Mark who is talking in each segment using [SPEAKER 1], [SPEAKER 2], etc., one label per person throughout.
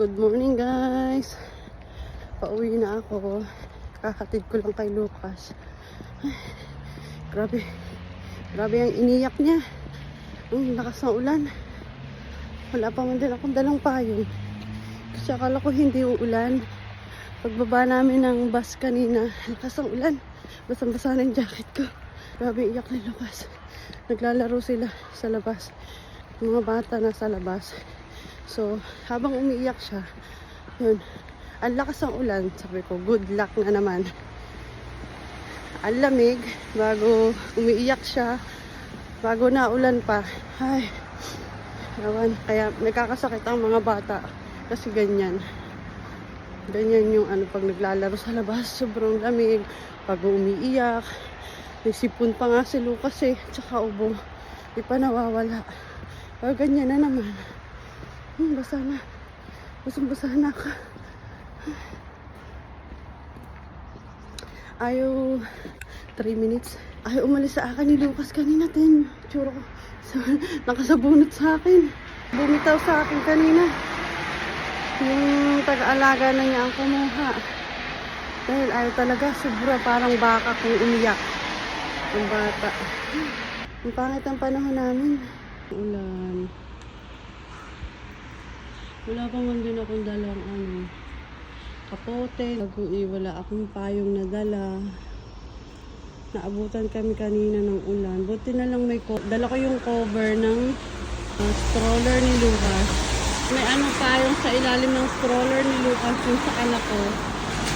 [SPEAKER 1] Good morning guys. Pauwi na ako. Kakatid ko lang kay Lucas. Ay, grabe. Grabe ang iniyak niya. Ang lakas ng ulan. Wala pa man din akong dalang payong. Kasi akala ko hindi uulan. Pagbaba namin ng bus kanina, lakas ng ulan. Basang-basa na yung jacket ko. Grabe iyak ni Lucas. Naglalaro sila sa labas. Mga bata nasa labas. So, habang umiiyak siya, yun, ang lakas ng ulan, sabi ko, good luck na naman. Ang lamig, bago umiiyak siya, bago na ulan pa, ay, awan, kaya nagkakasakit ang mga bata, kasi ganyan. Ganyan yung ano, pag naglalaro sa labas, sobrang lamig, bago umiiyak, may sipon pa nga si Lucas eh, tsaka ubo, di pa nawawala. Pero ganyan na naman. Hmm, basa na. Basang-basa na ako. Ayaw, 3 minutes. Ayaw umalis sa akin ni Lucas kanina. Tin, tsura ko. Sa- Nakasabunot sa akin. Bumitaw sa akin kanina. Yung taga-alaga na niya ang kumuha. Dahil ayaw talaga, sobra parang baka kung umiyak. Ang bata. Ang pangit ang panahon namin. Ulan. Wala pa man din akong dalang ano, kapote. Eh, wala akong payong na dala. Naabutan kami kanina ng ulan. Buti na lang may co- dala ko yung cover ng uh, stroller ni Lucas. May ano payong sa ilalim ng stroller ni Lucas yung sa anak ko.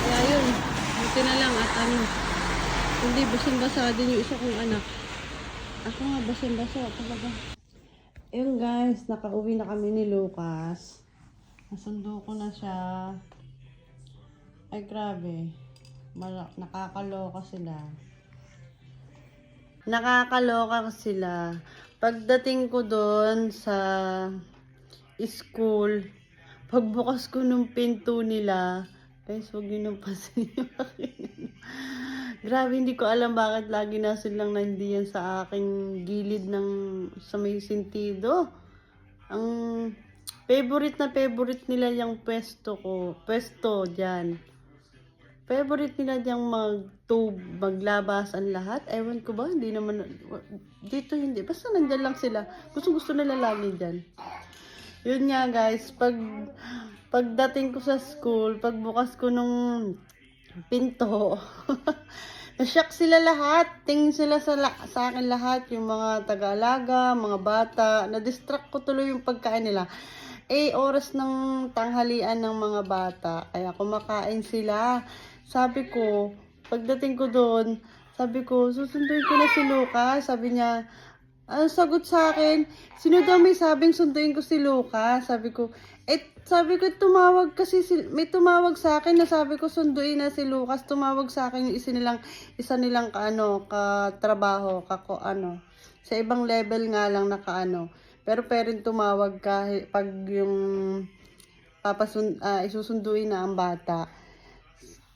[SPEAKER 1] Kaya yun, buti na lang at ano, hindi basang-basa din yung isa kong anak. Ako nga basang-basa talaga. Ayun guys, nakauwi na kami ni Lucas. Nasundo ko na siya. Ay grabe. Mala- nakakaloka sila. Nakakaloka sila. Pagdating ko doon sa school, pagbukas ko nung pinto nila, guys, huwag yun ang pasin yung akin. Grabe, hindi ko alam bakit lagi na silang nandiyan sa aking gilid ng sa may sentido. Ang favorite na favorite nila yung pwesto ko. Pwesto dyan. Favorite nila diyang mag-tube, maglabas ang lahat. Ewan ko ba, hindi naman, dito hindi. Basta nandyan lang sila. Gusto gusto nila lagi dyan. Yun nga guys, pag pagdating ko sa school, pagbukas ko nung pinto, nashock sila lahat. Tingin sila sa, sa akin lahat, yung mga taga-alaga, mga bata. Na-distract ko tuloy yung pagkain nila. Eh, oras ng tanghalian ng mga bata. Kaya kumakain sila. Sabi ko, pagdating ko doon, sabi ko, susunduin ko na si Lucas. Sabi niya, ang sagot sa akin, sino daw may sabing sunduin ko si Lucas? Sabi ko, eh, sabi ko, tumawag kasi, si, may tumawag sa akin na sabi ko, sunduin na si Lucas. Tumawag sa akin yung isa nilang, isa nilang ka, ano, katrabaho, kako, ano, sa ibang level nga lang na kaano. Pero pwedeng tumawag kahit pag yung papasun, ah, isusunduin na ang bata.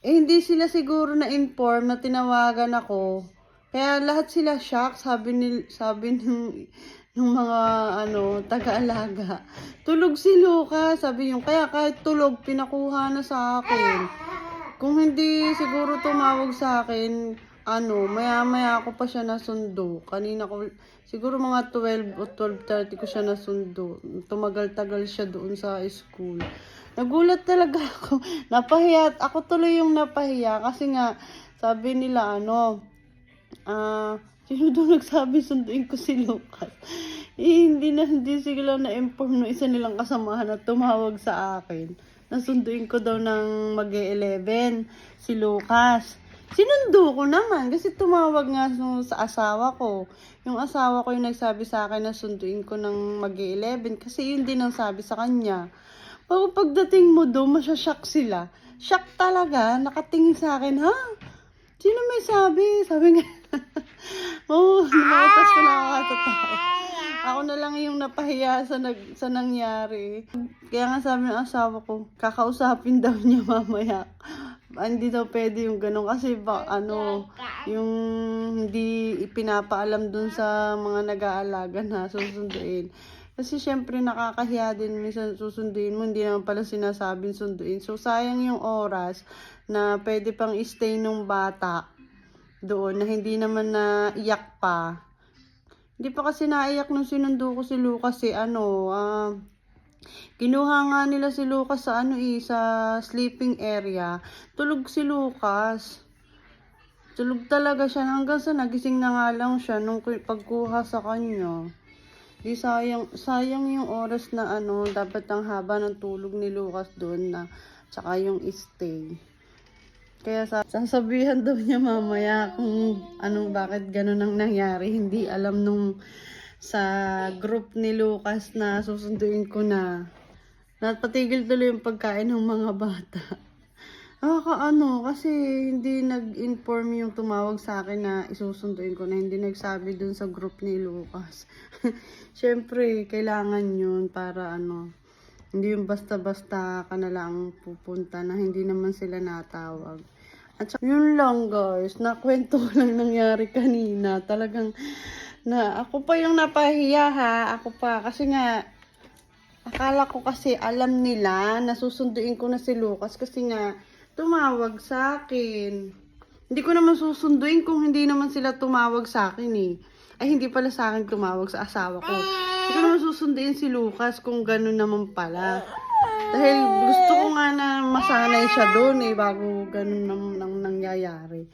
[SPEAKER 1] Eh, hindi sila siguro na-inform na tinawagan ako. Kaya lahat sila shock, sabi ni sabi ng ng mga ano taga-alaga. Tulog si Luca, sabi yung kaya kahit tulog pinakuha na sa akin. Kung hindi siguro tumawag sa akin, ano, maya-maya ako pa siya nasundo. Kanina ko, siguro mga 12 o 12.30 ko siya nasundo. Tumagal-tagal siya doon sa school. Nagulat talaga ako. Napahiya. Ako tuloy yung napahiya kasi nga, sabi nila ano, ah, sino daw nagsabi sunduin ko si Lucas? Eh, hindi na, hindi sila na-inform ng isa nilang kasamahan na tumawag sa akin. Nasunduin ko daw ng mag 11 si Lucas. Sinundo ko naman kasi tumawag nga nung sa asawa ko. Yung asawa ko yung nagsabi sa akin na sunduin ko ng mag 11 kasi yun din ang sabi sa kanya. Pag pagdating mo doon, masyashock sila. Shock talaga, nakatingin sa akin, ha? Sino may sabi? Sabi nga, oh, namatas ko nakakatawa. Ako na lang yung napahiya sa, nag, sa nangyari. Kaya nga sabi ng asawa ko, kakausapin daw niya mamaya. Ah, Hindi daw pwede yung ganun kasi ba, ano, yung hindi ipinapaalam dun sa mga nag-aalaga na susunduin. Kasi syempre nakakahiya din minsan susunduin mo, hindi naman pala sinasabing sunduin. So sayang yung oras na pwede pang stay nung bata doon na hindi naman na iyak pa. Hindi pa kasi naiyak nung sinundo ko si Lucas eh, ano, ah, kinuha nga nila si Lucas sa ano eh, sa sleeping area. Tulog si Lucas. Tulog talaga siya hanggang sa nagising na nga lang siya nung ku- pagkuha sa kanya. Di sayang, sayang yung oras na ano, dapat ang haba ng tulog ni Lucas doon na, tsaka yung stay. Kaya sa, sasabihan daw niya mamaya kung anong bakit ganun ang nangyari. Hindi alam nung sa group ni Lucas na susunduin ko na. Napatigil tuloy yung pagkain ng mga bata. Nakakaano, kasi hindi nag-inform yung tumawag sa akin na isusunduin ko na hindi nagsabi dun sa group ni Lucas. Siyempre, kailangan yun para ano, hindi yung basta-basta ka na lang pupunta na hindi naman sila natawag. At yun lang guys, nakwento ko lang nangyari kanina. Talagang, na ako pa yung napahiya ha, ako pa. Kasi nga, akala ko kasi alam nila na susunduin ko na si Lucas kasi nga, tumawag sa akin. Hindi ko naman susunduin kung hindi naman sila tumawag sa akin eh. Ay, hindi pala sa akin tumawag sa asawa ko. Hindi ko naman susunduin si Lucas kung gano'n naman pala. Dahil gusto ko nga na masanay siya doon eh, bago ganun nang, nang nangyayari.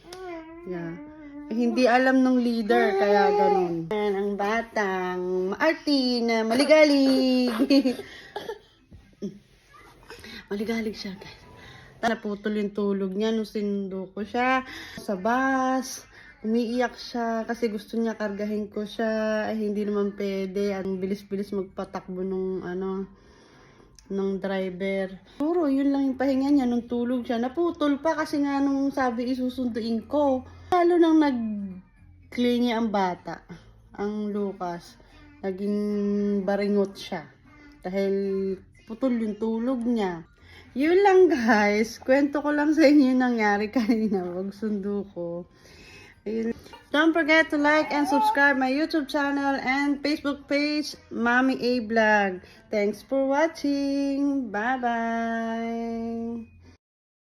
[SPEAKER 1] Yeah. Hindi alam ng leader, kaya ganun. Yan, ang batang maarti na maligalig. maligalig siya, guys. Naputol yung tulog niya nung sinundo ko siya sa bus. Umiiyak siya kasi gusto niya kargahin ko siya. Ay, hindi naman pwede. Ang bilis-bilis magpatakbo nung ano, ng driver. Puro, yun lang yung pahinga niya nung tulog siya. Naputol pa kasi nga nung sabi isusunduin ko. Lalo nang nag-clingy ang bata, ang Lucas. Naging baringot siya. Dahil putol yung tulog niya. Yun lang guys. Kwento ko lang sa inyo yung nangyari kanina. Wag sundo ko. Ayun. Don't forget to like and subscribe my YouTube channel and Facebook page, Mommy A Vlog. Thanks for watching. Bye-bye.